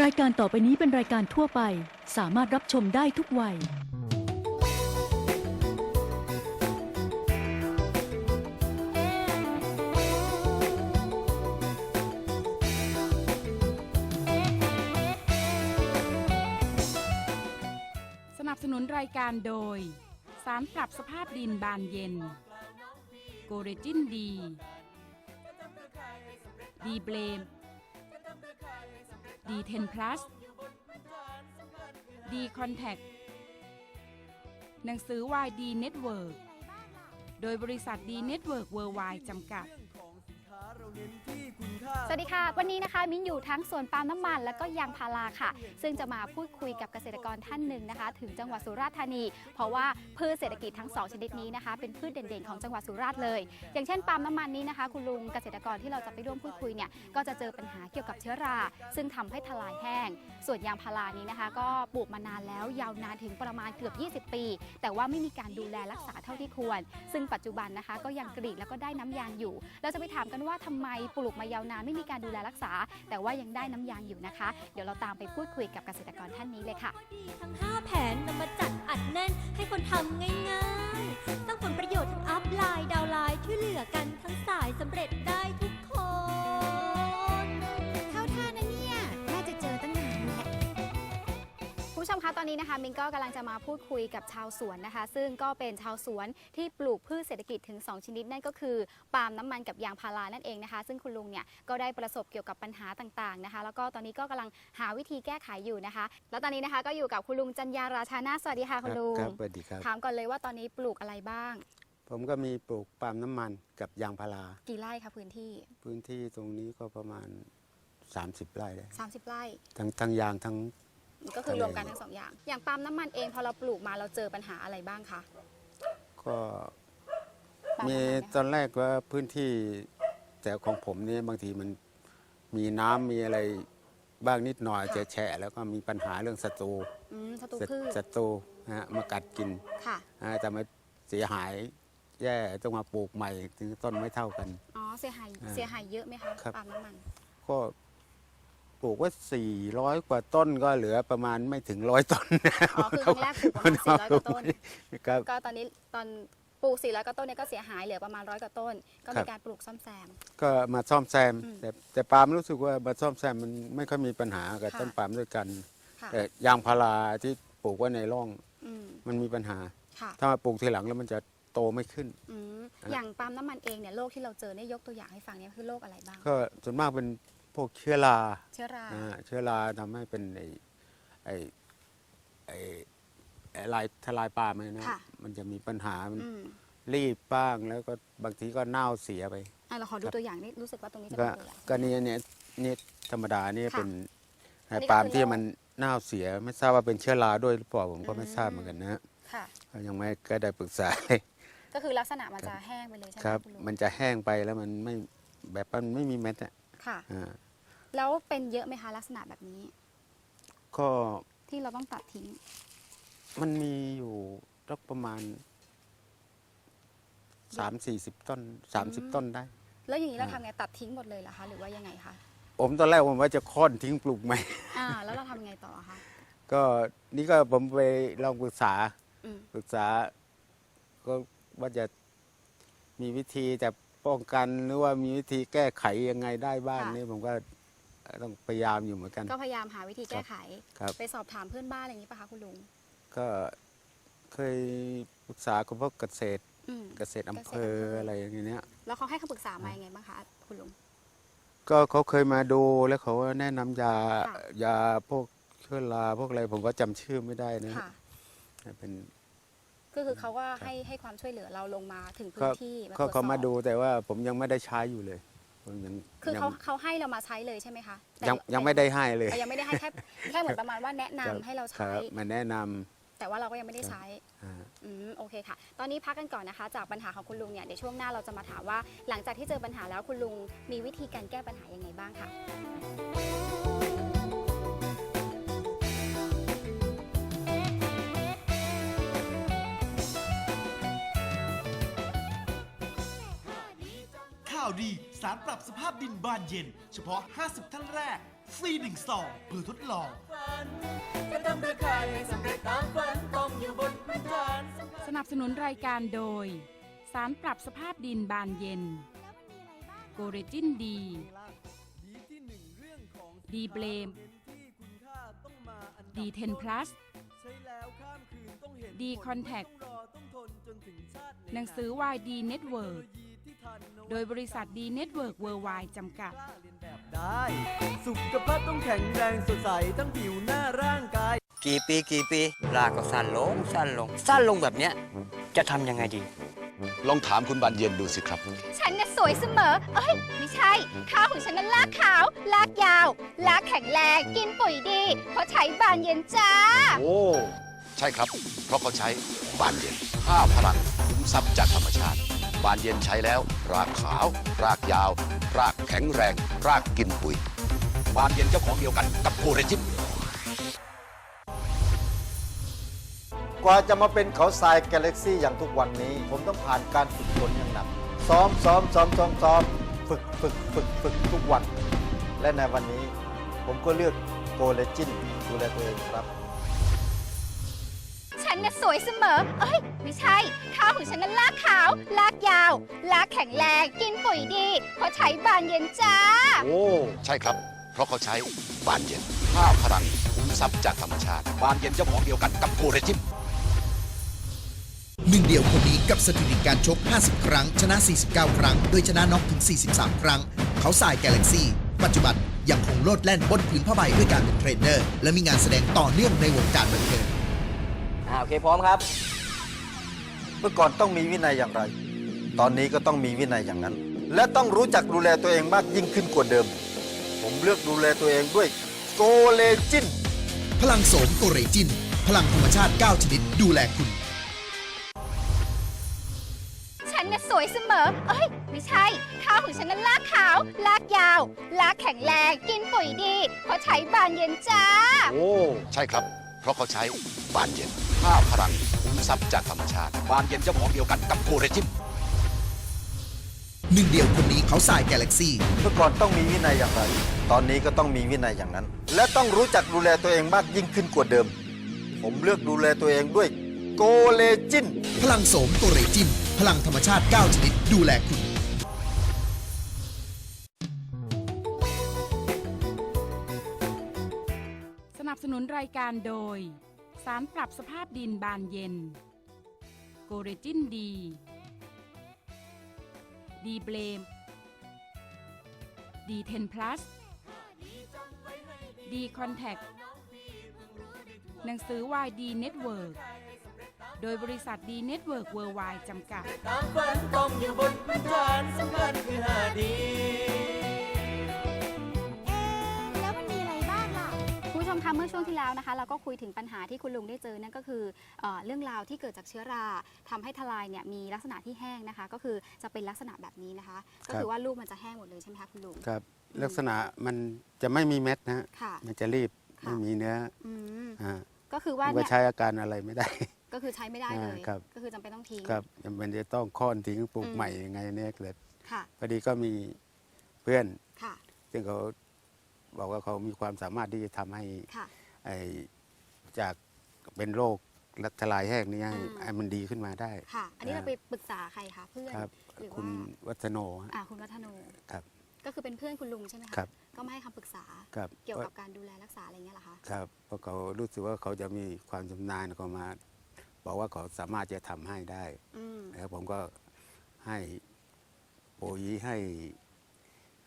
รายการต่อไปนี้เป็นรายการทั่วไป สามารถรับชมได้ทุกวัย สนับสนุนรายการโดย สารปรับสภาพดินบานเย็น โกเรจินดี ดีเบลม ดีเทนพลัสดีคอนแทคหนังสือวายดีเน็ตเวิร์โดยบริษัทดีเน็ตเวิร์กเสวัสดีค่ะ วันนี้นะคะมิ้นอยู่ทั้งสวนปาล์มน้ำมัน และก็ยางพาราค่ะ ซึ่งจะมาพูดคุยกับเกษตรกรท่านหนึ่งนะคะ ถึงจังหวัดสุราษฎร์ธานี เพราะว่าพืชเศรษฐกิจทั้งสองชนิดนี้นะคะ เป็นพืชเด่นๆของจังหวัดสุราษฎร์เลย อย่างเช่นปาล์มน้ำมันนี้นะคะ คุณลุงเกษตรกรที่เราจะไปร่วมพูดคุยเนี่ยก็จะเจอปัญหาเกี่ยวกับเชื้อรา ซึ่งทำให้ทลายแห้ง ส่วนยางพารานี้นะคะ ก็ปลูกมานานแล้วยาวนานถึงประมาณเกือบ 20 ปี แต่ว่าไม่มีการดูแลรักษาเท่าที่ควร ซึ่งปัจจุบันนะคะ ก็ยังกรีดแล้วก็ได้น้ำยางอยู่ เราจะไปถามกันว่าทำไมปลูกมายาวนานไม่มีการดูแลรักษา แต่ว่ายังได้น้ำยางอยู่นะคะ เดี๋ยวเราตามไปพูดคุยกับเกษตรกรท่านนี้เลยค่ะทั้ง5แผนนำมาจัดอัดแน่นให้คนทำง่ายๆตั้งผลประโยชน์ทั้งอัพไลน์ดาวไลน์ช่วยเหลือกันทั้งสายสำเร็จได้ทุก ผู้ชมคะตอนนี้นะคะมินก็กำลังจะมาพูดคุยกับชาวสวนนะคะ ซึ่งก็เป็นชาวสวนที่ปลูกพืชเศรษฐกิจถึง 2 ชนิดนั่นก็คือปาล์มน้ำมันกับยางพารานั่นเองนะคะ ซึ่งคุณลุงเนี่ยก็ได้ประสบเกี่ยวกับปัญหาต่างๆนะคะ แล้วก็ตอนนี้ก็กำลังหาวิธีแก้ไขอยู่นะคะ แล้วตอนนี้นะคะก็อยู่กับคุณลุงจันยาราชานาถสวัสดีค่ะคุณลุงครับสวัสดีครับ ถามก่อนเลยว่าตอนนี้ปลูกอะไรบ้าง ผมก็มีปลูกปาล์มน้ำมันกับยางพารา กี่ไร่คะพื้นที่ พื้นที่ตรงนี้ก็ประมาณ 30 ไร่ได้30 ไร่ทั้งทั้งยางทั้ง ก็คือรวมกันทั้งสองอย่าง อย่างปาล์มน้ำมันเองพอเราปลูกมาเราเจอปัญหาอะไรบ้างคะก็ปาล์มีน้ำนตอนแรกว่าพื้นที่แต่ของผมเนี่ยบางทีมันมีน้ำมีอะไรบ้างนิดหน่อยจะแฉะแล้วก็มีปัญหาเรื่องศัตรูอืมศัตรูพืชศัตรูนะฮะมากัดกินค่ะอ่าแต่ไม่เสียหายแย่ต้องมาปลูกใหม่ถึงต้นไม่เท่ากันอ๋อเสียหายอ่าเสียหายเยอะไหมคะครับปาล์มน้ำมันก็ ปลูกว่า400 กว่าต้นก็เหลือประมาณไม่ถึงร้อยต้นอ๋อคือครั้งแรกปลูกประมาณ400กว่าต้น ครับ ก็ตอนนี้ตอนปลูก400กว่าต้นเนี่ยก็เสียหายเหลือประมาณร้อยกว่าต้น ก็ครัมีบ การปลูกซ่อมแซม ก็มาซ่อมแซม อืมแต่แต่ปาล์มรู้สึกว่ามาซ่อมแซมมันไม่ค่อยมีปัญหากับค่ะ ต้นปาล์มด้วยกัน ค่ะแต่ยางพาราที่ปลูกไว้ในร่องอืมมันมีปัญหา ค่ะถ้ามาปลูกทีหลังแล้วมันจะโตไม่ขึ้น อืมอ่าอย่างปาล์มน้ำมันเองเนี่ยโรคที่เราเจอเนี่ยยกตัวอย่างให้ฟังเนี่ยคือโรคอะไรบ้าง ก็ส่วนมากเป็น พวกเชื้อราเชื้อราอ่าเชื้อราทำให้เป็นไอ้ไอ้ไอ้ไอ้ลายทลายปาล์มเนี่ยนะค่ะ มันจะมีปัญหามันอืมรีบบ้างแล้วก็บางทีก็เน่าเสียไป อะเราขอดูครับตัวอย่างนี่รู้สึกว่าตรงนี้จะก็เป็นตัวอย่าง ก็เนี่ยเนี่ยเนี่ยธรรมดาเนี่ยค่ะเป็นอันนี้ก็ปาล์มคือที่โรคมันเน่าเสียไม่ทราบว่าเป็นเชื้อราด้วยหรือเปล่าผมก็ไม่อืม ทราบเหมือนกันนะค่ะ ก็ยังไม่ก็ได้ปรึกษาก็คือลักษณะมันจะแห้งไปเลยใช่ไหมครับคุณลุงมันจะแห้งไปแล้วมันไม่แบบมันไม่มีเม็ดอะ ค่ะ อ่าแล้วเป็นเยอะไหมคะลักษณะแบบนี้ ก็ที่เราต้องตัดทิ้ง มันมีอยู่สักประมาณสามสี่สิบต้นสามสิบอืมต้นได้ แล้วอย่างนี้เราอ่า ทำไงตัดทิ้งหมดเลยเหรอคะหรือว่ายังไงคะผมตอนแรกผมว่าจะค้อนทิ้งปลูกใหม่ อ่า แล้วเราทำไงต่อคะก็นี่ก็ผมไปลองปรึกษาอืมปรึกษา ก็ว่าจะมีวิธีจะ ป้องกันหรือว่ามีวิธีแก้ไขยังไงได้บ้างนี่ผมก็ต้องพยายามอยู่เหมือนกัน ก็พยายามหาวิธีแก้ไข ครับ ไปสอบถามเพื่อนบ้านอะไรอย่างนี้ป่ะคะคุณลุงก็เคยปรึกษากับพวกเกษตรอืม เกษตรอำเภอเกษตรอำเภออ อะไรอย่างเงี้ย แล้วเขาให้คำปรึกษามายังไงบ้างคะคุณลุง ก็เขาเคยมาดูแล้วเขาก็แนะนำยาค่ะ ยาพวกเชื้อราพวกอะไรผมก็จำชื่อไม่ได้นะค่ะ เป็น ก็คือเขาก็ให้ให้ความช่วยเหลือเราลงมาถึงพื้ก็นที่มาตรเขาวจสเขาอบมาดูแต่ว่าผมยังไม่ได้ใช้อยู่เลยผมยังคือยังเขาเขาให้เรามาใช้เลยใช่ไหมคะแต่ยังยังไม่ได้ให้เลยแต่ยังไม่ได้ให้แค่แค่เหมือนประมาณว่าแนะนำครับให้เราครัใช้ บมาแนะนำแต่ว่าเราก็ยังไม่ได้ใช้อ่า อืมโอเคค่ะ ตอนนี้พักกันก่อนนะคะ จากปัญหาของคุณลุงเนี่ยเดี๋ยวช่วงหน้าเราจะมาถามว่า หลังจากที่เจอปัญหาแล้วคุณลุงมีวิธีการแก้ปัญหายังไงบ้างค่ะ ดี สารปรับสภาพดินบานเย็น เฉพาะ 50 ท่านแรกซีหนึ่งซองเพื่อทดลองสนับสนุนรายการโดย สารปรับสภาพดินบานเย็น โกเรจินดี ดีเบลมดีเทนพลัสดีคอนแทคหนังสือวายดีเน็ตเวิร์กโดยบริษัทดีเน็ตเวิร์กเวิร์ไวจำกัด ได้สุขภาพต้องแข็งแรงสดใสทั้งผิวหน้าร่างกาย กี่ปีกี่ปีลากก็สั้นลงสั้นลงสั้นลงแบบเนี้ยจะทำยังไงดี ลองถามคุณบานเย็นดูสิครับ ฉันน่ะสวยเสมอ เอ้ย ไม่ใช่ข้าวของฉันนั้นลากขาว ลากยาว ลากแข็งแรง กินปุ๋ยดีเพราะใช้บานเย็นจ้า โอ้ ใช่ครับ เพราะเขาใช้บานเย็นห้าพลังคุ้มทรัพย์จากธรรมชาติ บานเย็นใช้แล้ว รากขาว รากยาว รากแข็งแรง รากกินปุ๋ย บานเย็นเจ้าของเดียวกันกับโคเรจิมกว่าจะมาเป็นเขาทรายกาแล็กซี่อย่างทุกวันนี้ ผมต้องผ่านการฝึกฝนอย่างหนัก ซ้อมซ้อมซ้อมซ้อมซ้อมฝึกฝึกฝึกฝึกทุกวัน และในวันนี้ ผมก็เลือกโกเลจินดูแลตัวเองครับ ฉันน่ะสวยเสมอ เอ้ย ไม่ใช่ ข้าวของฉันนั้นลากขาว ลากยาว ลากแข็งแรง กินปุ๋ยดีเพราะใช้บานเย็นจ้า โอ้ใช่ครับ เพราะเขาใช้บานเย็นห้าพลังคุ้มทรัพย์จากธรรมชาติ บานเย็นเจ้าของเดียวกันกับโคเรจิมหนึ่งเดียวคนนี้กับสถิติการชก 50 ครั้ง ชนะ 49 ครั้ง โดยชนะน็อกถึง 43 ครั้ง เขาสายกาแล็กซี่ ปัจจุบันยังคงโลดแล่นบนผืนผ้าใบด้วยการเป็นเทรนเนอร์ และมีงานแสดงต่อเนื่องในวงการบันเทิงอ่า โอเคพร้อมครับ เมื่อก่อนต้องมีวินัยอย่างไร ตอนนี้ก็ต้องมีวินัยอย่างนั้น และต้องรู้จักดูแลตัวเองมากยิ่งขึ้นกว่าเดิม ผมเลือกดูแลตัวเองด้วยโกเลจิน พลังโสมโกเรจิน พลังธรรมชาติ 9 ชนิดดูแลคุณ ฉันน่ะสวยเสมอ เอ้ย ไม่ใช่ข้าวของฉันนั้นลากขาว ลากยาว ลากแข็งแรง กินปุ๋ยดีเพราะใช้บานเย็นจ้า โอ้ ใช่ครับ เพราะเขาใช้บานเย็น ห้าพลังคุ้มทรัพย์จากธรรมชาติบานเย็นเจ้าของเดียวกันกับโคเรจิมหนึ่งเดียวคนนี้เขาสายกาแล็กซี่ เมื่อก่อนต้องมีวินัยอย่างไร ตอนนี้ก็ต้องมีวินัยอย่างนั้น และต้องรู้จักดูแลตัวเองมากยิ่งขึ้นกว่าเดิม ผมเลือกดูแลตัวเองด้วยโกเลจิน พลังโสมโกเรจิน พลังธรรมชาติ 9 ชนิดดูแลคุณ สนับสนุนรายการโดย สารปรับสภาพดินบานเย็น โกเรจินดี ดีเบลม ดีเทนพลัส ดีคอนแทคหนังสือวายดีเน็ตเวิร์กโดยบริษัทดีเน็ตเวิร์กเวิร์ไวจำกัดตามฝันต้องอยู่บนพื้นฐานสำคัญคือหาดี ชมคะเมื่อช่วงที่แล้วนะคะ เราก็คุยถึงปัญหาที่คุณลุงได้เจอนั่นก็คือเออเรื่องราวที่เกิดจากเชื้อราทำให้ทลายเนี่ยมีลักษณะที่แห้งนะคะ ก็คือจะเป็นลักษณะแบบนี้นะคะ ก็คือว่าลูกมันจะแห้งหมดเลยใช่ไหมคะคุณลุง ครับ ลักษณะมันจะไม่มีเม็ดนะฮะค่ะมันจะรีบค่ะ ไม่มีเนื้ออืมอ่าก็คือว่ามันก็เนี่ยใช้อาการอะไรไม่ได้ ก็คือใช้ไม่ได้เลย อ่าครับ ก็คือจำเป็นต้องทิ้ง ครับมันจะต้องค้อนทิ้งปลูกอืม ใหม่ยังไงเนี่ยเกิดค่ะพอดีก็มีเพื่อนค่ะ ซึ่งเขา บอกว่าเขามีความสามารถที่จะทำให้ค่ะ ไอ้จากเป็นโรคลัทลายแห้งนี้ให้อืมให้มันดีขึ้นมาได้ ค่ะ อันนี้อ่าเราไปปรึกษาใครคะเพื่อนครับ หรือคุณว่าวัฒโนฮะอ่าคุณวัฒโนครับก็คือเป็นเพื่อนคุณลุงใช่ไหมคะครับก็มาให้คำปรึกษาครับเกี่ยวกับการดูแลรักษาอะไรเงี้ยเหรอคะครับเพราะเขารู้สึกว่าเขาจะมีความชำนาญเขามา บอกว่าเขาสามารถจะทำให้ได้ อืมแล้วผมก็ให้ปุ๋ยให้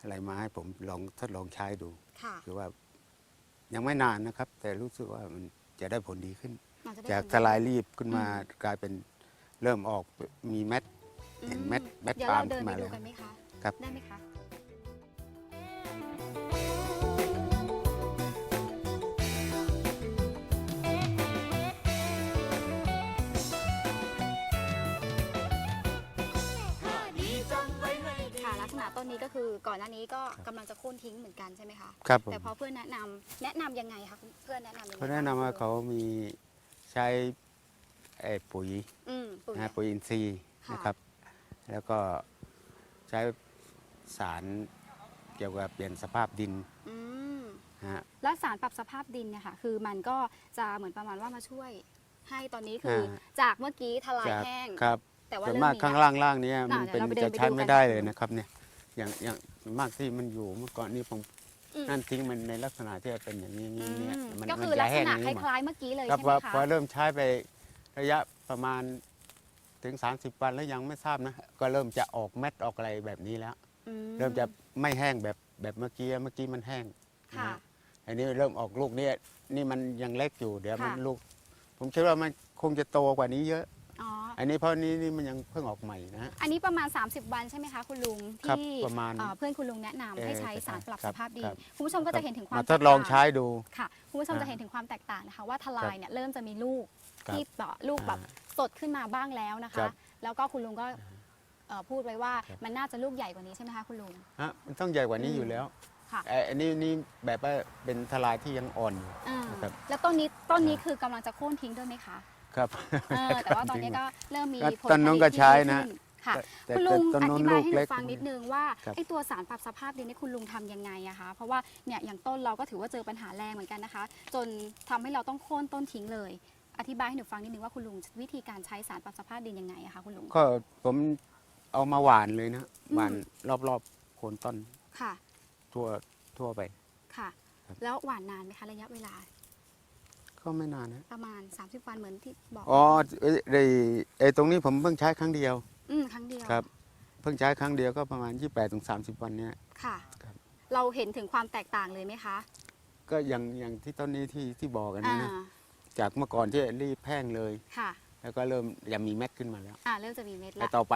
อะไรมาให้ผมลองทดลองใช้ดูค่ะ คือว่ายังไม่นานนะครับ แต่รู้สึกว่ามันจะได้ผลดีขึ้น มันจะได้จากผทลายรีบขึ้นมาอืมกลายเป็นเริ่มออกมีเม็ด เห็นเม็ดเม็ดเดี๋ยวปาล์เรามเดินขึ้นไปมาดูแล้ว กันไหมคะ ครับ ได้ไหมคะค่ะ นนี้ก็คือก่อนหน้านี้ก็กำลังจะโค่นทิ้งเหมือนกันใช่ไหมคะ ครับผมแต่พอเพื่อนแนะนำแนะนำยังไงคะคุณเพื่อนแนะนำยังไงเขาแนะนำว่าเขามีใช้ไอ้ปุ๋ยอืมปุ๋ยนะปุ๋ยอินทรีย์ค่ะ นะครับ แล้วก็ใช้สารเกี่ยวกับเปลี่ยนสภาพดินอืมฮะ และสารปรับสภาพดินเนี่ยค่ะ คือมันก็จะเหมือนประมาณว่ามาช่วย ให้ตอนนี้คืออา จากเมื่อกี้ทลายจากแห้ง ครับแต่ว่าส่วนเริ่มมากมีข้างแล้วล่างล่างเนี้มันเดี๋เป็ยวนเราไปเดินจะไปใช้ดูกันไม่ได้ค่ะเลยนะครับเนี่ย อย่างอย่างมากที่มันอยู่เมื่อก่อนนี่ผมอืมนั่นทิ้งมันในลักษณะที่เป็นอย่างนี้อืเนี่ยมมันก็มันคือจะลักษแห้งณะนี้คหมดล้ายๆเมื่อกี้เลยครับใช่ไหมพอคะพอเริ่มใช้ไประยะประมาณถึง 30 วันแล้วยังไม่ทราบนะ ก็เริ่มจะออกเม็ดออกอะไรแบบนี้แล้ว อืเริ่มจะไม่แห้งแบบแบบเมื่อกี้เมื่อกี้มันแห้งค่ะนะอันนี้เริ่มออกลูกเนี่ยนี่มันยังเล็กอยู่เดี๋ยวมันค่ะ ลูก ผมคิดว่ามันคงจะโตกว่านี้เยอะ อ๋อ อันนี้เพราะนี้นี่มันยังเพิ่งออกใหม่นะฮะ อันนี้ประมาณ 30 วันใช่ไหมคะคุณลุงครับที่ประมาณเอ่อเพื่อนคุณลุงแนะนำเอ่อให้ใช้สารปรับครัสบภาพดิคนรับ คุณผู้ชมก็จะเห็นถึงความมาทแตดกลองต่างใช้ดู ค่ะคุณผู้ชมอ่าจะเห็นถึงความแตกต่างนะคะว่าทลายเนี่ยเริ่มจะมีลูกครับที่แบบลูกแบบอ่าสดขึ้นมาบ้างแล้วนะครัคะ บแล้วก็คุณลุงก็เอ่อพูดไว้ว่าครับ มันน่าจะลูกใหญ่กว่านี้ใช่ไหมคะคุณลุง ฮะมันต้องใหญ่กว่านี้อืม อยู่แล้วค่ะเอ่ออันนี้นี่แบบว่าเป็นทลายที่ยังอ่อนอยู่ อ่าครับแล้วต้นนี้ต้นนี้คือกำลังจะโค่นทิ้งด้วยไหมคะ ครับเออแต่ว่าตอนนี้ก็เริ่มมีก็ผลต้นนู้นผลิก็ที่ใช้ดีนะขึ้ค่ะ แต่คุณลุงแต่ต้นอนู้นธิบายลูกให้หนูเล็กฟังนิดนึงว่าครับ ไอ้ตัวสารปรับสภาพดินนี่คุณลุงทำยังไงอะคะ เพราะว่าเนี่ยอย่างต้นเราก็ถือว่าเจอปัญหาแรงเหมือนกันนะคะ จนทำให้เราต้องโค่นต้นทิ้งเลย อธิบายให้หนูฟังนิดนึงว่าคุณลุงวิธีการใช้สารปรับสภาพดินยังไงอะคะคุณลุง ก็ผมเอามาหวานเลยนะอืม หวานรอบๆโคนต้นค่ะ ทั่วทั่วไป ค่ะ ครับ แล้วหวานนานไหมคะระยะเวลา ก็ไม่นานนะประมาณ 30 วันเหมือนที่บอกอ๋อเอ้ยไอ้ไอ้ตรงนี้ผมเพิ่งใช้ครั้งเดียว อืมครั้งเดียวครับ เพิ่งใช้ครั้งเดียวก็ประมาณ 28ถึง30 วันเนี่ย ค่ะ ครับ เราเห็นถึงความแตกต่างเลยไหมคะก็อย่างอย่างที่ต้นนี้ที่ที่บอกกันอ่านะนะจากเมื่อก่อนที่รีบแห้งเลย ค่ะแล้วก็เริ่มยังมีเม็ดขึ้นมาแล้ว อ่าเริ่มจะมีเม็ดแต่ละต่อไป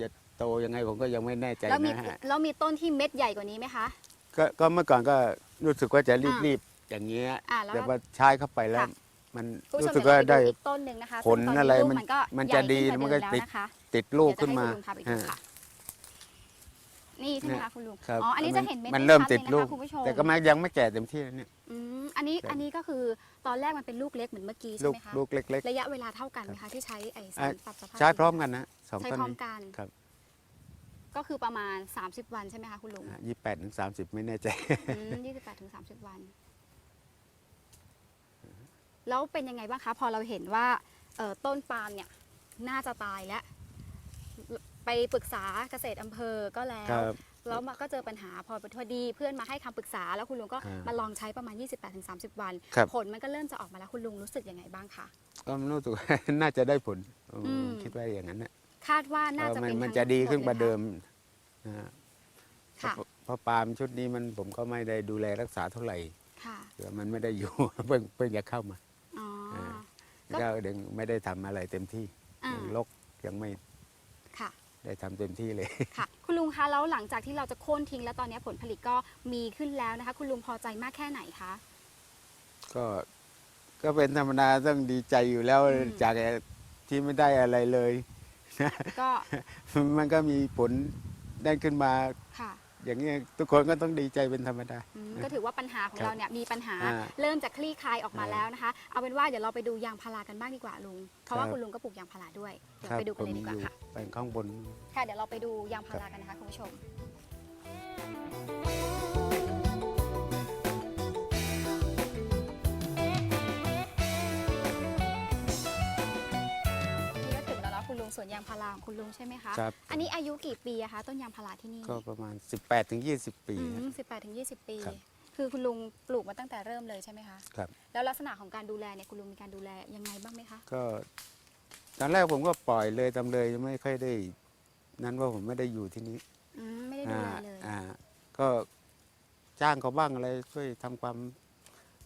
จะโตยังไงผมก็ยังไม่แน่ใจแล้วมีนะฮะแล้วมีต้นที่เม็ดใหญ่กว่านี้ไหมคะ ก็ก็เมื่อก่อนก็รู้สึกว่าจะรีบอ่า รีบ อย่างเงี้ยอ่าแล้วแต่ก็ว่าใช้เข้าไปแล้ว ค่ะ มันคุณผู้ชรู้มสึกเดี๋ยวว่าเราไปได้ดูอีกต้นหนึ่งนะคะผลซึ่งตอะไรลูกมันมันก็มันใหญ่จะดีขึ้มันก็ว่าเแล้วติดนะคะติดลูกเดี๋ยวขึ้นมาจะให้คุณลุงพาไปดูค่ะนี่ใช่ไหมคะคุณลุงครับอ๋ออันนี้จะเห็นเม็ดมันได้เริ่มชัติดเลยลูนะกคะคุณผู้ชมแต่ก็มันยังไม่แก่เต็มที่นะเนี่ย อืมอันนี้ครับอันนี้ก็คือตอนแรกมันเป็นลูกเล็กเหมือนเมื่อกี้ใช่ลูกไหมคะลูกเล็ก ระยะเวลาเท่ากันไหมคะที่ใช้ไอ้สารปรับสภาพๆ ใช้พร้อมกันนะสองใช้ต้นพร้อมนี้ กันครับ ก็คือประมาณ 30 วันใช่ไหมคะคุณลุง ยี่แปดถึงสามสิบไม่แน่ใจอืม28ถึง30วัน แล้วเป็นยังไงบ้างคะพอเราเห็นว่าเอ่อต้นปาล์มเนี่ยน่าจะตายแล้ว ไปปรึกษาเกษตรอำเภอก็แล้วครับแล้วมาก็เจอปัญหาพอพอดีเพื่อนมาให้คำปรึกษา แล้วคุณลุงก็อ่ามมาลองใช้ประมาณ 28-30 วันครับผลมันก็เริ่มจะออกมาแล้วคุณลุงรู้สึกยังไงบ้างคะก็รู้สึกว่าน่าจะได้ผลอืมอืมคิดว่าอย่างนั้นนะคาดว่าน่าจะเออมัเป็นมันทั้งจะดีขึ้นหกว่าลยเดิมค่ะนะฮะค่ะเพราะเพราะปาล์มชุดนี้มันผมก็ไม่ได้ดูแลรักษาเท่าไหร่ค่ะเดี๋ยวมันไม่ได้อยู่เพิ่งเพิ่งจะเข้ามาอ๋ออ่า ก็ก็ยังไม่ได้ทำอะไรเต็มที่อ่ายังลกยังไม่ค่ะได้ทำเต็มที่เลยค่ะ คุณลุงคะแล้วหลังจากที่เราจะโค่นทิ้งแล้วตอนนี้ผลผลิตก็มีขึ้นแล้วนะคะ คุณลุงพอใจมากแค่ไหนคะก็ก็เป็นธรรมดาต้องดีใจอยู่แล้วอืมจากที่ไม่ได้อะไรเลยก็มันก็มีผลได้ขึ้นมาค่ะ อย่างนี้ยทุกคนก็ต้องดีใจเป็นธรรมดา อืมก็ถือว่าปัญหาของครับเราเนี่ยมีปัญหาอ่าเริ่มจะคลี่คลายออกมาอ่าแล้วนะคะ เอาเป็นว่าเดี๋ยวเราไปดูยางพารากันบ้างดีกว่าลุง เพราะว่าครับ คุณลุงก็ปลูกยางพาราด้วย เดี๋ยวครับไปดูกันเลยดีกว่าผมอยู่ค่ะ ไปข้างบน ค่ะเดี๋ยวเราไปดูยางพารากันนะคะคุณผู้ชม งแล้วนะคุณลุงสวนยางพาราของคุณลุงใช่ไหมคะ ครับ อันนี้อายุกี่ปีอะคะต้นยางพาราที่นี่ก็ประมาณ 18ถึง20 ปีอืนะมสิบแปดถึงยี่สิบปี ครับ คือคุณลุงปลูกมาตั้งแต่เริ่มเลยใช่ไหมคะ ครับ แล้วลักษณะของการดูแลเนี่ยคุณลุงมีการดูแลยังไงบ้างไหมคะ ก็ตอนแรกผมก็ปล่อยเลยทำเลยไม่ค่อยได้ นั้นว่าผมไม่ได้อยู่ที่นี้อืมไม่ได้ดูอ่าแลเลย อ่า ก็จ้างเขาบ้างอะไรช่วยทำความ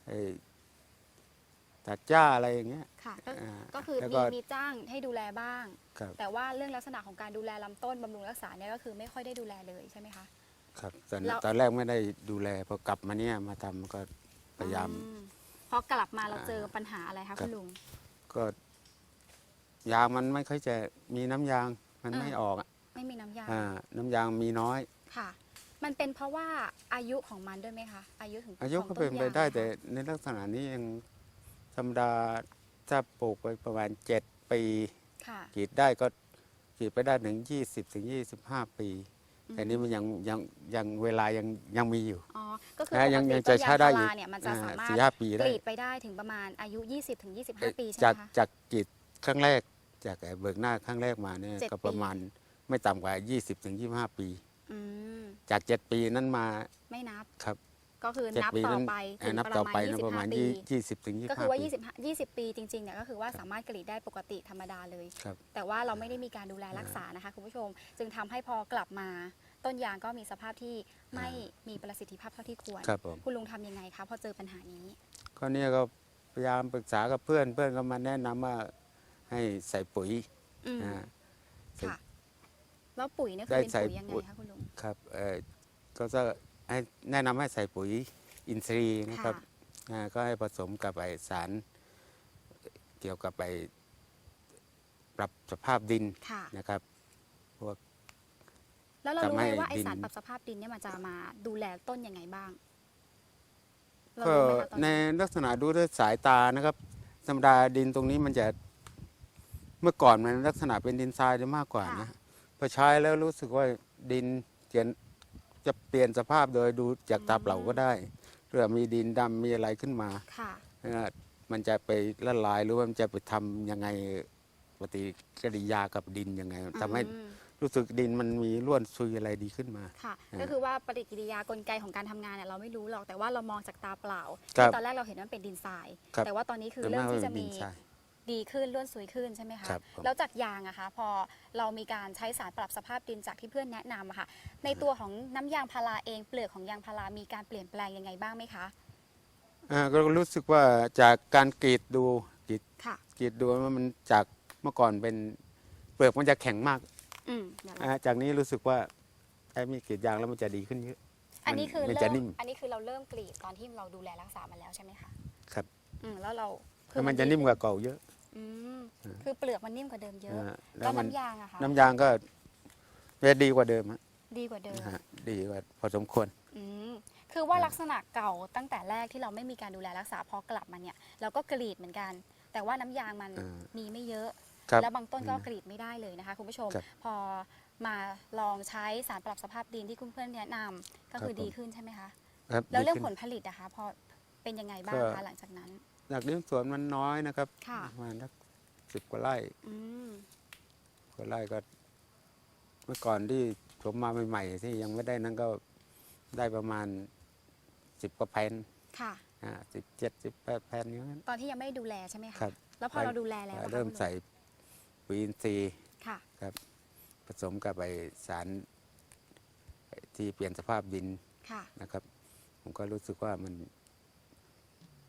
เอ่อ ตัดหญ้าอะไรอย่างเงี้ย ค่ะก็อ่าก็คือแล้วมีก็มีจ้างให้ดูแลบ้าง ครับ แต่ว่าเรื่องลักษณะของการดูแลลำต้นบำรุงรักษาเนี่ยก็คือไม่ค่อยได้ดูแลเลยใช่ไหมคะ ครับตอนแล้ว ตอนแรกไม่ได้ดูแลพอกลับมาเนี่ยมาทำก็พยายาม อืพอกลับมาเราอ่าเจอปัญหาอะไรคะครัคุบ ณลุง ก็ยางมันไม่ค่อยจะมีน้ำยางมันอ่า ไม่ออกอะไม่มีน้ำยางอ่าน้ำยางมีน้อย ค่ะ มันเป็นเพราะว่าอายุของมันด้วยไหมคะอายุถึงอายุขงก็ต้เป็นไปยางได้หมคะแต่ในลักษณะนี้ยัง ธรรมดาถ้าปลูกไปประมาณเจ็ดปีค่ะ กรีดได้ก็กรีดไปได้ถึงยี่สิบถึงยี่สิบห้าปี อืม แต่นี้มันยังยังยังเวลายังยังมีอยู่ อ๋อ ก็คือนะปยักงติยังต้จะนใช้ยางได้พาอีกราเนี่ยมันจะอ่าสามารถสี่ห้าปีกได้รีดไปได้ถึงประมาณอายุ 20-25ปีใช่ไหมจากคะ จากกรีดครั้งแรก จากไอ้เบิกหน้าครั้งแรกมาเนี่ยเจ็ดก็ปีประมาณไม่ต่ำกว่า 20ถึง25 ปี อืม จาก 7 ปีนั้นมาไม่นับ ครับ ก็คือเจ็ดนับปีต่อนั้นไปอ่าถึงนับปต่อระไปมาณนะประมาณ25ปียี่สิบถึงก็คือว่า25ปี25 20 ปีจริงๆเนี่ยก็คือว่าสามารถกรีดได้ปกติธรรมดาเลย ครับ แต่ว่าเราไม่ได้มีการดูแลรักษานะคะคุณผู้ชม จึงทำให้พอกลับมา ต้นยางก็มีสภาพที่ไม่มีประสิทธิภาพเท่าที่ควร ครับผม คุณลุงทำยังไงคะพอเจอปัญหานี้ ก็เนี่ยก็พยายามปรึกษากับเพื่อนเพื่อนก็มาแนะนำว่าให้ใส่ปุ๋ยอืมอ่าค่ะ แล้วปุ๋ยเนี่ยคือได้เป็นใส่ปุ๋ยยังไงปุ๋ย คะคุณลุง ครับเอ่อก็จะ ให้แนะนำให้ใส่ปุ๋ยอินทรีย์นะครับค่ะอ่าก็ให้ผสมกับไอสารเกี่ยวกับไปปรับสภาพดินค่ะ นะครับแล้วเรารู้ทำไหให้มว่าไอดิน สารปรับสภาพดินเนี่ยมันจะมาดูแลต้นยังไงบ้างเราก็รู้ไหมคะตอนในนี้ลักษณะดูด้วยสายตานะครับธรรมดาดินตรงนี้มันจะเมื่อก่อนมันลักษณะเป็นดินทรายจะมากกว่านะพอใช้แล้วรู้สึกว่าดินเปลี่ยน จะเปลี่ยนสภาพโดยดูจากตาเปล่าก็ได้เรือมีดินดำมีอะไรขึ้นมาค่ะ นะมันจะไปละลายหรือว่ามันจะไปทำยังไงปฏิกิริยากับดินยังไงทำให้อืมรู้สึกดินมันมีร่วนซุยอะไรดีขึ้นมา ค่ะอ่าก็คือว่าปฏิกิริยากลไกของการทำงานเนี่ยเราไม่รู้หรอกแต่ว่าเรามองจากตาเปล่าครับตอนแรกเราเห็นว่ามันเป็นดินทราย ครับแต่ว่าตอนนี้คือแต่เริ่มมากที่จะเป็นดิมีนทราย ดีขึ้นล้วนสวยขึ้นใช่ไหมคะ ครับผม แล้วจากยางอะคะ พอเรามีการใช้สารปรับสภาพดินจากที่เพื่อนแนะนำอะค่ะ ในตัวของน้ำยางพาราเองเปลือกของยางพารามีการเปลี่ยนแปลงยังไงบ้างไหมคะ อ่าก็รู้สึกว่าจากการกรีดดูกรีดค่ะ กรีดดูว่ามันจากเมื่อก่อนเป็นเปลือกมันจะแข็งมากอืมเดี๋ยวเราอ่าจากนี้รู้สึกว่าใช้มีดกรีดยางแล้วมันจะดีขึ้นเยอะ อันนี้คือมันเริ่จะมนิ่ม อันนี้คือเราเริ่มกรีดตอนที่เราดูแลรักษามันแล้วใช่ไหมคะ ครับอืมแล้วเราคืแล้วมันจะนิ่มกว่าเก่าเยอะ อืมอ่าคือเปลือกมันนิ่มกว่าเดิมเยอะอ่าแล้วมัน น้ำยางอะคะน้ำยางก็จะดีกว่าเดิมฮะดีกว่าเดิม นะฮะดีกว่าพอสมควร อืมคือว่าลักษณะเก่าตั้งแต่แรกที่เราไม่มีการดูแลรักษาพอกลับมาเนี่ยเราก็กรีดเหมือนกัน แต่ว่าน้ำยางมันอ่ามี มีไม่เยอะ ครับ แล้วบางต้นก็อืมกรีดไม่ได้เลยนะคะคุณผู้ชม ครับพอมาลองใช้สารปรับสภาพดินที่คุณเพื่อนแนะนำก็คือครับผม ดีขึ้นใช่ไหมคะ ครับแล้วเรื่องดีผขึ้ลนผลิตนะคะพอเป็นยังไงบ้างก็ คะหลังจากนั้น จากเลี้ยงสวนมันน้อยนะครับค่ะ ประมาณสักสิบกว่าไร่อืมกว่าไร่ก็ เมื่อก่อนที่ผมมาใหม่ๆที่ยังไม่ได้นั้นก็ได้ประมาณสิบกว่าแผ่นค่ะ อ่าสิบเจ็ดสิบแปดแผ่นอย่างนั้น ตอนที่ยังไม่ได้ดูแลใช่ไหมคะครับ แล้วพอเราดูแลแล้วอะคะเริ่มคุณลุงใส่ปุ๋ยอินทรีย์ค่ะ ครับผสมกับไอสารที่เปลี่ยนสภาพดินค่ะ นะครับ ผมก็รู้สึกว่ามัน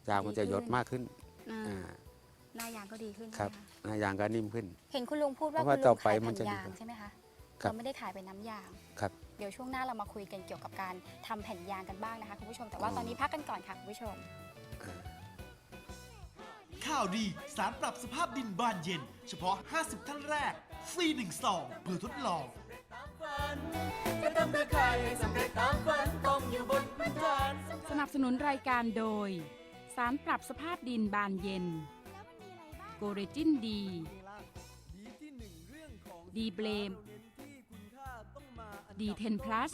ยางมันจะดีขึ้นหยดมากขึ้นอ่าอ่าหน้ายางก็ดีขึ้นครัใช่บไหมคะหน้ายางก็นิ่มขึ้น เห็นคุณลุงพูดว่าเพราะคุว่าณต่ลุองไปขายมันแผ่นจะดียางกว่าใช่ไหมคะครับ เราไม่ได้ขายเป็นน้ำยาง ครับ เดี๋ยวช่วงหน้าเรามาคุยกันเกี่ยวกับการทำแผ่นยางกันบ้างนะคะคุณผู้ชมแต่ว่าตอนนี้พักกันก่อนค่ะคุณผู้ชม ข่าวดีสารปรับสภาพดินบานเย็น เฉพาะ 50 ท่านแรก ฟรี1ซองเพื่อทดลอง จะทำเพื่อใครให้สำเร็จตามฝันต้องอยู่บนพื้นฐาน สนับสนุนรายการโดย สารปรับสภาพดินบานเย็นโกเรจินดีดีที่หนึ่งเรื่องของดีเบลมเน้นที่คุณค่าต้องมาอันดับดีเทนพลัส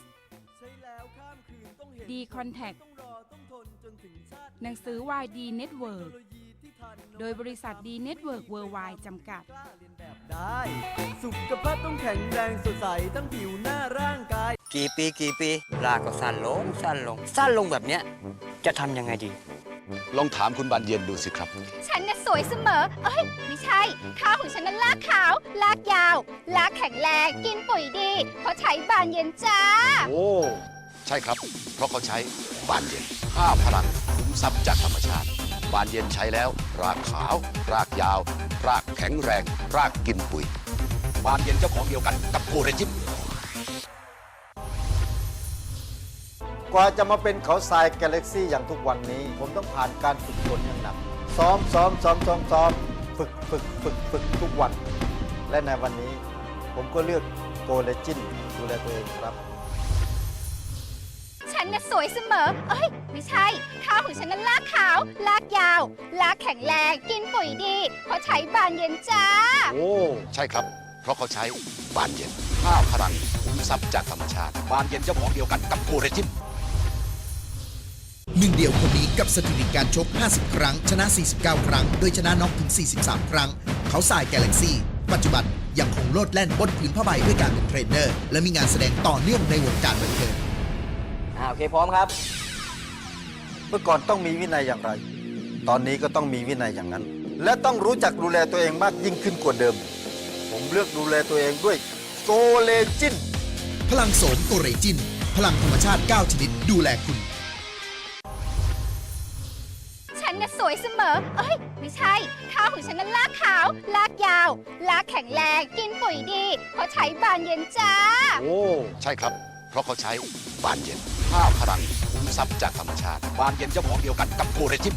ใช้แล้วข้ามคืนต้องเห็นดีคอนแทคต้องรอต้องทนจนถึงชาติหนังสือวายดีเน็ตเวิร์เทคโนโลยีที่ทันโดยบริษัทดีเน็ตเวิร์กเวิร์ไวจำกัด กล้าเรียนแบบได้ สุขภาพต้องแข็งแรงสดใสทั้งผิวหน้าร่างกาย กี่ปีกี่ปีรากก็สั้นลงสั้นลงสั้นลงแบบเนี้ยจะทำยังไงดี ลองถามคุณบานเย็นดูสิครับ ฉันน่ะสวยเสมอ เอ้ย ไม่ใช่ข้าวของฉันนั้นลากขาว ลากยาว ลากแข็งแรง กินปุ๋ยดีเพราะใช้บานเย็นจ้า โอ้ ใช่ครับ เพราะเขาใช้บานเย็นห้าพลังคุ้มทรัพย์จากธรรมชาติ บานเย็นใช้แล้ว รากขาว รากยาว รากแข็งแรง รากกินปุ๋ย บานเย็นเจ้าของเดียวกันกับโกเรจิม กว่าจะมาเป็นเขาทรายกาแล็กซี่อย่างทุกวันนี้ ผมต้องผ่านการฝึกฝนอย่างหนัก ซ้อมซ้อมซ้อมซ้อมซ้อมฝึกฝึกฝึกฝึกทุกวัน และในวันนี้ ผมก็เลือกโกเลจินดูแลตัวเองครับ ฉันน่ะสวยเสมอ เอ้ย ไม่ใช่ ข้าวของฉันนั้นลากขาว ลากยาว ลากแข็งแรง กินปุ๋ยดี เพราะใช้บานเย็นจ้า โอ้ใช่ครับ เพราะเขาใช้บานเย็นห้าพลังคุ้มทรัพย์จากธรรมชาติ บานเย็นเจ้าของเดียวกันกับโกเรจิม หนึ่งเดียวคนนี้กับสถิติการชก 50 ครั้ง ชนะ 49 ครั้ง โดยชนะน็อกถึง 43 ครั้ง เขาสายแกลเล็กซี่ ปัจจุบันยังคงโลดแล่นบนผืนผ้าใบด้วยการเป็นเทรนเนอร์ และมีงานแสดงต่อเนื่องในวงการบันเทิงอ่าโอเคพร้อมครับ เมื่อก่อนต้องมีวินัยอย่างไร ตอนนี้ก็ต้องมีวินัยอย่างนั้น และต้องรู้จักดูแลตัวเองมากยิ่งขึ้นกว่าเดิม ผมเลือกดูแลตัวเองด้วยโกเลจิน พลังโสมโกเรจิน พลังธรรมชาติ 9 ชนิดดูแลคุณ วยเสมอ เอ้ย ไม่ใช่ ข้าวของฉันนั้นลากขาว ลากยาว ลากแข็งแรง กินปุ๋ยดี เพราะใช้บานเย็นจ้า โอ้ ใช่ครับ เพราะเขาใช้บานเย็นห้าพลังคุ้มทรัพย์จากธรรมชาติ บานเย็นเจ้าของเดียวกันกับโกเรจิม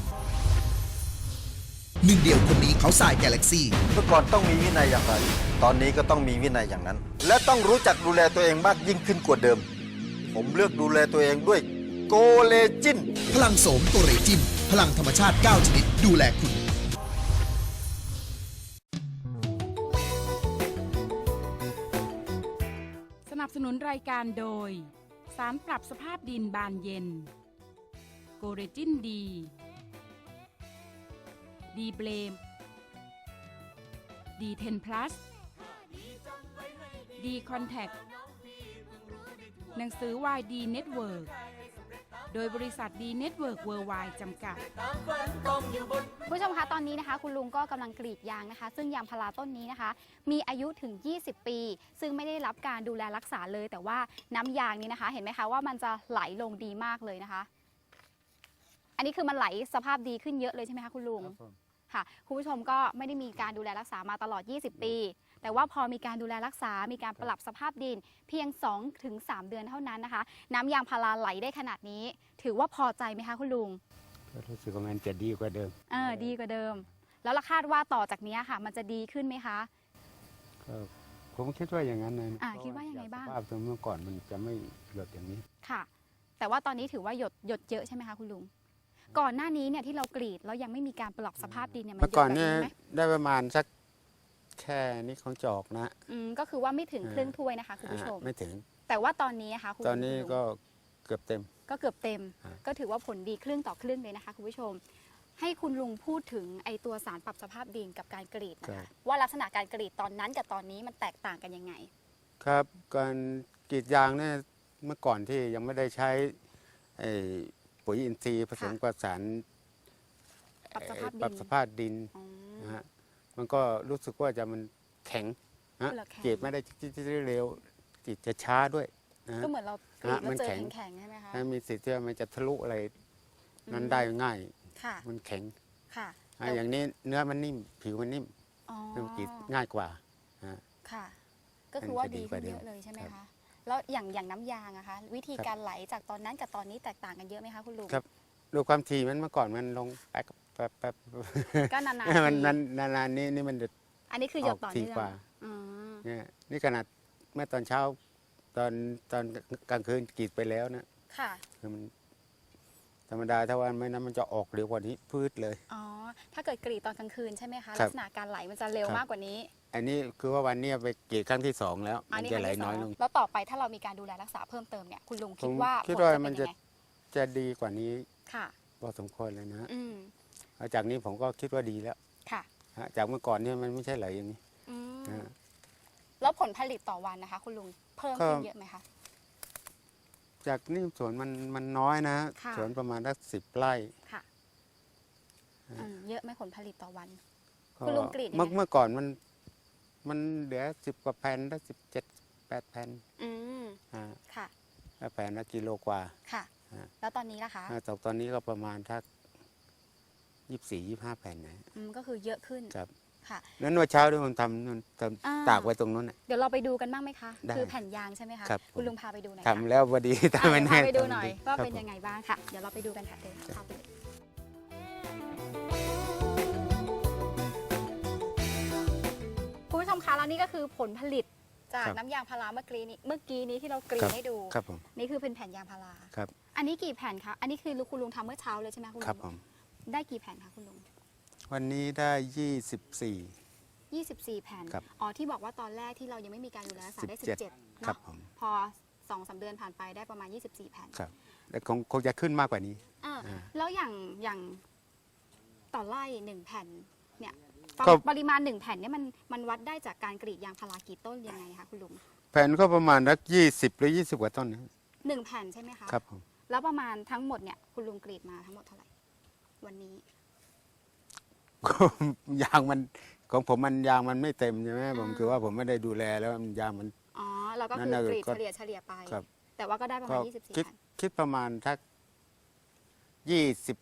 หนึ่งเดียวคนนี้เขาสายแกลเล็กซี่ เมื่อก่อนต้องมีวินัยอย่างไร ตอนนี้ก็ต้องมีวินัยอย่างนั้น และต้องรู้จักดูแลตัวเองมากยิ่งขึ้นกว่าเดิม ผมเลือกดูแลตัวเองด้วยโกเลจิน พลังโสมโกเรจิน พลังธรรมชาติ 9 ชนิด ดูแลคุณ สนับสนุนรายการโดย สารปรับสภาพดินบานเย็น โกเรจินดี ดีเบลม ดีเทนพลัส ดีคอนแทคหนังสือวายดีเน็ตเวิร์ก โดยบริษัทดีเน็ตเวิร์กเวิร์ไวจำกัดคุณผู้ชมคะตอนนี้นะคะ คุณลุงก็กำลังกรีดยางนะคะ ซึ่งยางพาราต้นนี้นะคะ มีอายุถึง 20 ปี ซึ่งไม่ได้รับการดูแลรักษาเลย แต่ว่าน้ำยางนี้นะคะ เห็นไหมคะว่ามันจะไหลลงดีมากเลยนะคะ อันนี้คือมันไหลสภาพดีขึ้นเยอะเลยใช่ไหมคะคุณลุงค่ะคุณผู้ชมก็ไม่ได้มีการดูแลรักษามาตลอด 20 ปี แต่ว่าพอมีการดูแลรักษา มีการปรับสภาพดินเพียง2-3ถึง3เดือนเท่านั้นนะคะ น้ำยางพาราไหลได้ขนาดนี้ ถือว่าพอใจไหมคะคุณลุงก็รู้สึกว่ามันจะดีกว่าเดิม เออดีกว่าเดิม แล้วเราคาดว่าต่อจากนี้ค่ะ มันจะดีขึ้นไหมคะก็ผมคิดว่าอย่างนั้นนะอ่าคิดว่ายังไงบ้างสภาพเมื่อก่อนมันจะไม่หลดอย่างนี้ค่ะ แต่ว่าตอนนี้ถือว่าหยดหยดเยอะใช่ไหมคะคุณลุงก่อนหน้านี้เนี่ยที่เรากรีดแล้วยังไม่มีการปรับสภาพดินเนี่ยมันเมื่อเยก่ออะนแบบเนี่ยนี้ไหมได้ประมาณสัก แค่นี้ของจอกนะอืมก็คือว่าไม่ถึงอ่าครึ่งถ้วยนะคะคุณผู้ชม อ่าไม่ถึง แต่ว่าตอนนี้นะคะคุณตอนนี้คุณลุงก็เกือบเต็ม ก็เกือบเต็ม อ่า ก็ถือว่าผลดีครึ่งต่อครึ่งเลยนะคะคุณผู้ชม ให้คุณลุงพูดถึงไอตัวสารปรับสภาพดินกับการกรีดนะคะว่าลักษณะการกรีดตอนนั้นกับตอนนี้มันแตกต่างกันยังไง ครับการกรีดยางเนี่ยเมื่อก่อนที่ยังไม่ได้ใช้ไอ้ปุ๋ยอินทรีย์ผสมกับสารปรับสภาพดินปรับสภาพดิน อ๋อนะฮะ มันก็รู้สึกว่าจะมันแข็งนะเหรอแข็งกรีดไม่ได้จิ๊ดๆเร็วกรีดจะช้าด้วยนะฮะก็เหมือนเรากรีดอะแล้วมันเจอแข็งแข็งๆใช่ไหมคะให้มีสิทธิ์ที่ว่ามันจะทะลุอะไร นั้นอืมได้ง่ายค่ะมันแข็งค่ะอะอย่างนี้เนื้อมันนิ่ม ผิวมันนิ่มอ๋อมันกรีดง่ายกว่าฮะค่ะ ก็คือว่ามันจะดีดีกว่าขึ้นเดิมเยอะเลยใช่ไหมครัคะบแล้วอย่างอย่างน้ำยางอะคะวิธีครับการไหลจากตอนนั้นกับตอนนี้แตกต่างกันเยอะไหมคะคุณลุงครับดูความถี่มันเมื่อก่อนมันลงแป๊บ แป๊บแป๊บก็นานมันๆนั้นทีนานๆนี้นี่มันจะ อันนี้คือหยดออกต่อทีเนื่องกว่า อืมเนี่ยนี่ขนาดเมื่อตอนเช้า ตอนตอนกลางคืนกรีดไปแล้วนะค่ะ คือมัน ธรรมดาถ้าวันไม่นั้นมันจะออกเร็วกว่านี้พืชเลย อ๋อ ถ้าเกิดกรีดตอนกลางคืนใช่ไหมคะครัลับกษณะการไหลมันจะเร็วครับ มากกว่านี้อันนี้คือว่าวันเนี้ยไปกรีดครั้งที่สองแล้ว อัมันนนี้จะครั้ไหลงที่สน้ออยงลง แล้วต่อไปถ้าเรามีการดูแลรักษาเพิ่มเติมเนี่ย คุณลุงผคิดมว่าคิดผลว่าจะมัเป็นนจะยังไงจะดีกว่านี้ค่ะ พอสมควรเลยนะฮะอืมเอา จากนี้ผมก็คิดว่าดีแล้วค่ะ ฮะจากเมื่อก่อนเนี่ยมันไม่ใช่ไหลอย่างนี้อืมนะฮะ แล้วผลผลิตต่อวันนะคะ คุณลุงเพิ่มขึ้นก็ เยอะไหมคะ จากนี่สวนมันมันน้อยนะค่ะ สวนประมาณสักสิบไร่ค่ะอืมเยอะไหมผลผลิตต่อวัน ก็คุณลุงกรีดยังไง เมื่อเมื่อก่อนมัน มันเหลือสิบกว่าแผ่นได้สิบเจ็ดแปดแผ่นอืมอ่าค่ะ แล้วแผ่นละกิโลกว่า ค่ะ ฮะ แล้วตอนนี้ล่ะคะ อ่าตกตอนนี้ก็ประมาณทัก ยี่สี่ยี่ห้าแผ่นนะอืมก็คือเยอะขึ้นครับค่ะ นั้นเมื่อเช้าด้วยผมทำนู่นทอ่าำตากไว้ตรงนู้นน่ะ เดี๋ยวเราไปดูกันบ้างไหมคะ ได้คือแผ่นยางใช่ไหมคะครับคุณลุงพาไปดูหน่อยทำค่ะแล้วพอดีอะทำไม่เดี๋ยวแน่พาไปดูทำหน่อยดีว่าครับเป็นผม ยังไงบ้างค่ะ เดี๋ยวเราไปดูกันค่ะเดินเข้าไปเลยคุณผู้ชมคะแล้วนี่ก็คือผลผลิตจากครับน้ำยางพาราเมื่อกี้นี้เมื่อกี้นี้ที่เรากรีครัดบให้ดูครับผม นี่คือเป็นแผ่นยางพาราครับ อันนี้กี่แผ่นคะอันนี้คือคุณลุงทำเมื่อเช้าเลยใช่ไหมคุณครับลุงผม ได้กี่แผ่นคะคุณลุง วันนี้ได้ยี่สิบสี่24 แผ่น ครับอ๋อ ที่บอกว่าตอนแรกที่เรายังไม่มีการดูแลรักษาได้ 17 17ครับเนาะผม พอสองสามเดือนผ่านไปได้ประมาณ 24 แผ่นครับแต่คงคงจะขึ้นมากกว่านี้อ่าอ่าแล้วอย่างอย่างต่อไร่หนึ่งแผ่นเนี่ยก็ ปริมาณหนึ่งแผ่นเนี่ยมันมันวัดได้จากการกรีดยางพารากี่ต้นยังไงคะคุณลุงแผ่นก็ประมาณสักยี่สิบหรือยี่สิบกว่าต้นนะครับหนึ่งแผ่นใช่ไหมคะ ครับผม แล้วประมาณทั้งหมดเนี่ยคุณลุงกรีดมาทั้งหมดเท่าไหร่ วันนี้ ก็ยางมันของผมมันยางมันไม่เต็มใช่ไหมผมอ่าคือว่าผมไม่ได้ดูแลแล้วมันยางมัน อ๋อ เราก็นั่คืนอน่ะกรีดก็ เฉลี่ยเฉลี่ยไป ครับ แต่ว่าก็ได้ประก็มาณยี่สิบสี่คิดแผ่นคิดประมาณทักยี่สิบ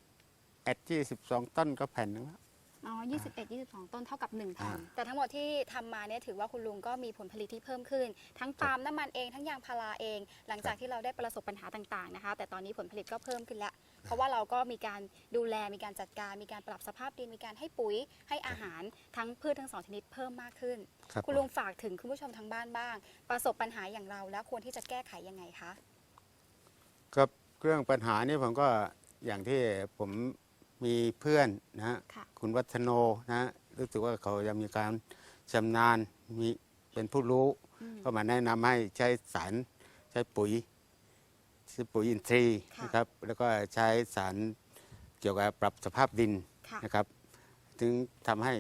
เอ็ดยี่สิบสองต้นก็แผ่นนึงแล้ว อ๋อยี่สิบเอ็ดยี่สิบสองต้นเท่ากับหนึ่งแผ่นอ่าแต่ทั้งหมดที่ทำมาเนี่ยถือว่าคุณลุงก็มีผลผลิตที่เพิ่มขึ้น ทั้งปาล์มน้ำมันเองทั้งยางพาราเอง หลังจากที่เราได้ประสบปัญหาต่างๆนะคะ แต่ตอนนี้ผลผลิตก็เพิ่มขึ้นแล้ว เพราะว่าเราก็มีการดูแลมีการจัดการ มีการปรับสภาพดินมีการให้ปุ๋ยให้อาหารทั้งพืชทั้งสองชนิดเพิ่มมากขึ้น ครับคุณลุงฝากถึงคุณผู้ชมทางบ้านบ้าง ประสบปัญหาอย่างเราแล้วควรที่จะแก้ไขยังไงคะก็เรื่องปัญหานี่ผมก็อย่างที่ผม มีเพื่อนนะฮะค่ะ คุณวัฒโนนะฮะรู้สึกว่าเขาจะมีการชำนาญมีเป็นผู้รู้ อืม ก็มาแนะนำให้ใช้สารใช้ปุ๋ยใช้ปุ๋ยอินทรีย์ค่ะ นะครับ แล้วก็ใช้สารเกี่ยวกับปรับสภาพดินค่ะ นะครับ ถึงทำให้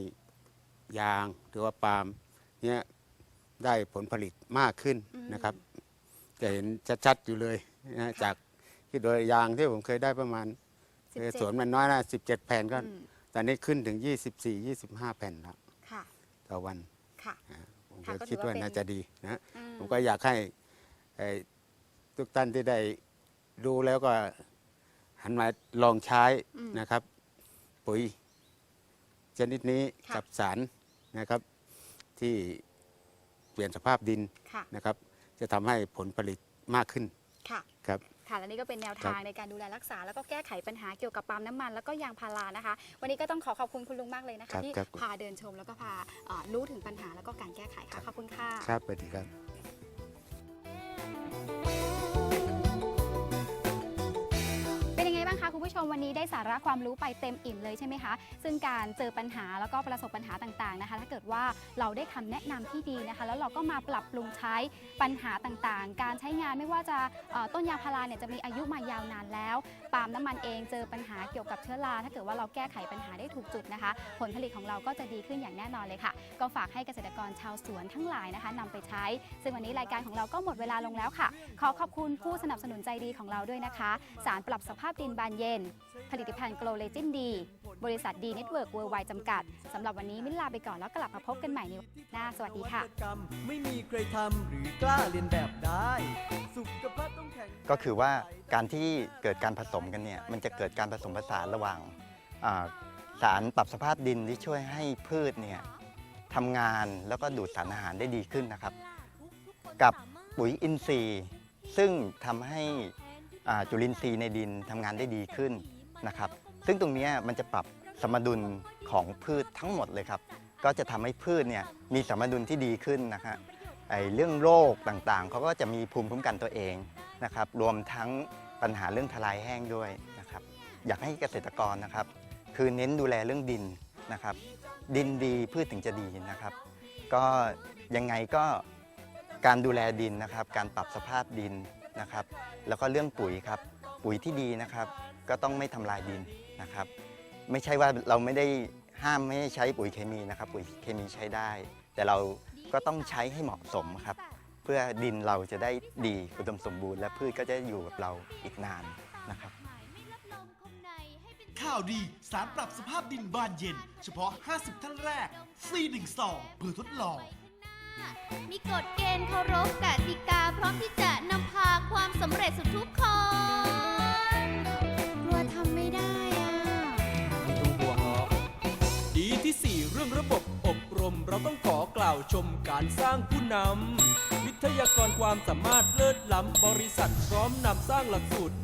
ยางหรือว่าปาล์มเนี่ยได้ผลผลิตมากขึ้นอืม นะครับ จะเห็นชัดๆอยู่เลยนะฮะค่ะจากที่โดยยางที่ผมเคยได้ประมาณ สิบเออเจ็ดสวนมันน้อยนะ17แผ่นก็อืมตอนนี้ขึ้นถึง24 25แผ่นแล้วค่ะ ต่อวันค่ะผมค่ะก็ก็ถืคิดอว่าว่าเป็นน่าจะดีนะอืมผมก็อยากให้ไอ้ทุกท่านที่ได้ดูแล้วก็หันมาลองใช้อืมนะครับ ปุ๋ยชนิดนี้ค่ะกับสารนะครับ ที่เปลี่ยนสภาพดินค่ะนะครับ จะทำให้ผลผลิตมากขึ้นค่ะครับ ค่ะ และนี่ก็เป็นแนวครัทางบในการดูแลรักษา แล้วก็แก้ไขปัญหาเกี่ยวกับปาล์มน้ำมัน แล้วก็ยางพารานะคะ วันนี้ก็ต้องขอขอบคุณคุณลุงมากเลยนะครัคะบที่ครับพาเดินชมแล้วก็พาเอ่อรู้ถึงปัญหาแล้วก็การแก้ไขค่ะขอบคุณค่ะครับสวัสดีครับ คุณผู้ชมวันนี้ได้สาระความรู้ไปเต็มอิ่มเลยใช่ไหมคะ ซึ่งการเจอปัญหาแล้วก็ประสบปัญหาต่างๆนะคะ ถ้าเกิดว่าเราได้คำแนะนำที่ดีนะคะ แล้วเราก็มาปรับปรุงใช้ปัญหาต่างๆ การใช้งานไม่ว่าจะต้นยางพาราเนี่ยจะมีอายุมายาวนานแล้วปาล์มน้ำมันเองเจอปัญหาเกี่ยวกับเชื้อราถ้าเกิดว่าเราแก้ไขปัญหาได้ถูกจุดนะคะ ผลผลิตของเราก็จะดีขึ้นอย่างแน่นอนเลยค่ะ ก็ฝากให้เกษตรกรชาวสวนทั้งหลายนะคะนำไปใช้ ซึ่งวันนี้รายการของเราก็หมดเวลาลงแล้วค่ะ ขอขอบคุณผู้สนับสนุนใจดีของเราด้วยนะคะ สารปรับสภาพดินบานเย็น ผลิตภัณฑ์โกลเลจินดี บริษัทดีเน็ตเวิร์กเวิร์ไวจำกัด สำหรับวันนี้มิ้นลาไปก่อนแล้วกลับมาพบกันใหม่ในวันหน้า สวัสดีค่ะกรรมไม่มีใครทำหรือกล้าเรียนแบบได้ สุขภาพต้องแข็งแรงก็คือว่าการที่เกิดการผสมกันเนี่ยมันจะเกิดการผสมผสานระหว่างอ่าสารปรับสภาพดินที่ช่วยให้พืชเนี่ยทำงานแล้วก็ดูดสารอาหารได้ดีขึ้นนะครับ กับปุ๋ยอินทรีย์ ซึ่งทำให้อ่า จุลินทรีย์ในดินทำงานได้ดีขึ้นนะครับ ซึ่งตรงนี้มันจะปรับสมดุลของพืชทั้งหมดเลยครับ ก็จะทำให้พืชเนี่ยมีสมดุลที่ดีขึ้นนะฮะไอเรื่องโรคต่างๆ เขาก็จะมีภูมิคุ้มกันตัวเองนะครับ รวมทั้งปัญหาเรื่องทลายแห้งด้วยนะครับ อยากให้เกษตรกรนะครับ คือเน้นดูแลเรื่องดินนะครับ ดินดีพืชถึงจะดีนะครับ ก็ยังไงก็การดูแลดินนะครับ การปรับสภาพดิน นะครับ แล้วก็เรื่องปุ๋ยครับ ปุ๋ยที่ดีนะครับ ก็ต้องไม่ทำลายดินนะครับ ไม่ใช่ว่าเราไม่ได้ห้ามไม่ให้ใช้ปุ๋ยเคมีนะครับ ปุ๋ยเคมีใช้ได้ แต่เราก็ต้องใช้ให้เหมาะสมครับ เพื่อดินเราจะได้ดีอุดมสมบูรณ์ และพืชก็จะอยู่กับเราอีกนานนะครับข่าวดีสารปรับสภาพดินบานเย็น เฉพาะ 50 ท่านแรก ฟรี1ซองเพื่อทดลอง มีกฎเกณฑ์เคารพกติกา พร้อมที่จะนำพาความสำเร็จสู่ทุกคนกลัวทำไม่ได้อะ ไม่ต้องห่วงหรอกดีที่สี่เรื่องระบบอบรมเราต้องขอกล่าวชมการสร้างผู้นำวิทยากรความสามารถเลิศล้ำบริษัทพร้อมนำสร้างหลักสูตร